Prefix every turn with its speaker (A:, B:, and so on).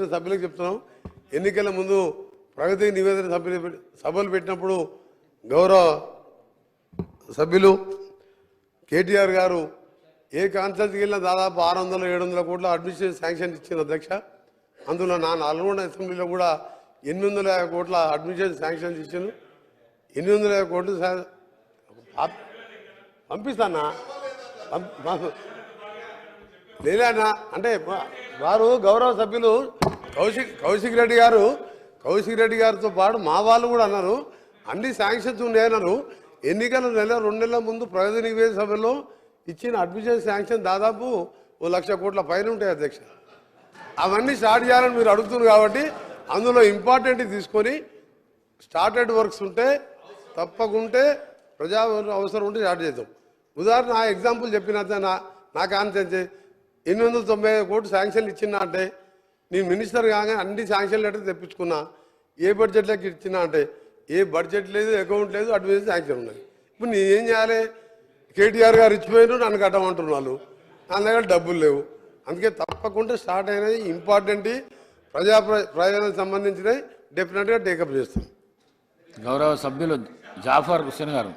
A: వచ్చిన సభ్యులకు చెప్తున్నాం. ఎన్నికల ముందు ప్రగతి నివేదన సభ్యులు సభలు పెట్టినప్పుడు గౌరవ సభ్యులు కేటీఆర్ గారు ఏ కాన్సెప్ట్కి వెళ్ళినా దాదాపు ఆరు వందల ఏడు వందల కోట్ల అడ్మినిస్ట్రేషన్ శాంక్షన్ ఇచ్చిన అధ్యక్ష. అందులో నా నల్గొండ అసెంబ్లీలో కూడా ఎనిమిది వందల యాభై కోట్ల అడ్మినిస్ట్రేషన్ శాంక్షన్ ఇచ్చాను ఎనిమిది వందల యాభై కోట్లు పంపిస్తానా? లేదన్నా అంటే వారు గౌరవ సభ్యులు కౌశిక్ కౌశిక్ రెడ్డి గారు కౌశిక్ రెడ్డి గారితో పాటు మా వాళ్ళు కూడా అన్నారు. అన్ని శాంక్షన్స్ ఉన్నాయన్నారు ఎన్నికల నెల రెండు నెలల ముందు ప్రగతి నివేదిక సభలో ఇచ్చిన అడ్మిషన్ శాంక్షన్ దాదాపు ఓ లక్ష కోట్ల పైన ఉంటాయి అధ్యక్ష. అవన్నీ స్టార్ట్ చేయాలని మీరు అడుగుతున్నారు కాబట్టి అందులో ఇంపార్టెంట్ తీసుకొని స్టార్టెడ్ వర్క్స్ ఉంటే తప్పకుంటే ప్రజా అవసరం ఉంటే స్టార్ట్ చేద్దాం. ఉదాహరణ ఎగ్జాంపుల్ చెప్పిన నా నా కాన్సెన్స్ ఎనిమిది వందల తొంభై ఐదు కోట్లు శాంక్షన్లు ఇచ్చిన అంటే నేను మినిస్టర్ కాగానే అన్ని శాంక్షన్ లెటర్ తెప్పించుకున్నా. ఏ బడ్జెట్లోకి ఇచ్చినా అంటే ఏ బడ్జెట్ లేదు అకౌంట్ లేదు అటు శాంక్షన్ ఉన్నాయి ఇప్పుడు నేను ఏం చేయాలి? కేటీఆర్ గారు ఇచ్చిపోయిన నన్ను కట్టమంటున్నారు నా దగ్గర డబ్బులు లేవు. అందుకే తప్పకుండా స్టార్ట్ అయినది ఇంపార్టెంట్ ప్రజా ప్రయోజనానికి సంబంధించినవి డెఫినెట్గా టేకప్ చేస్తాం.
B: గౌరవ సభ్యులు జాఫర్ హుస్సేన్ గారు.